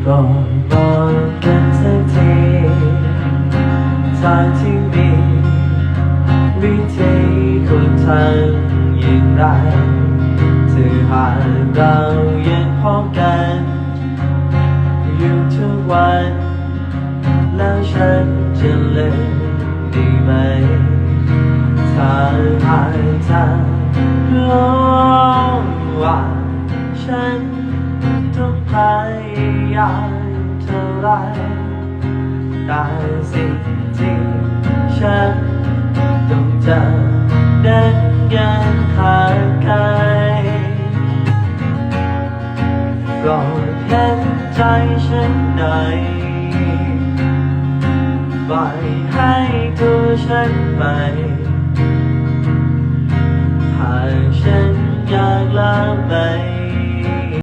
โปรดบอกกันสักทีทางที่มีวิธีควรทำอย่างไรถ้าหากเรายังพบกันอยู่ทุกวัน แล้วฉันจะเลิกด้ไหมถ้าหากเธอ ต้องพยายามเท่าไรแต่สิ่งที่ฉันต้องเจอนั้นยังขาดไกลโปรดเห็นใจฉันหน่อยปล่อยให้ตัวฉันไปหากฉันอยากลาไป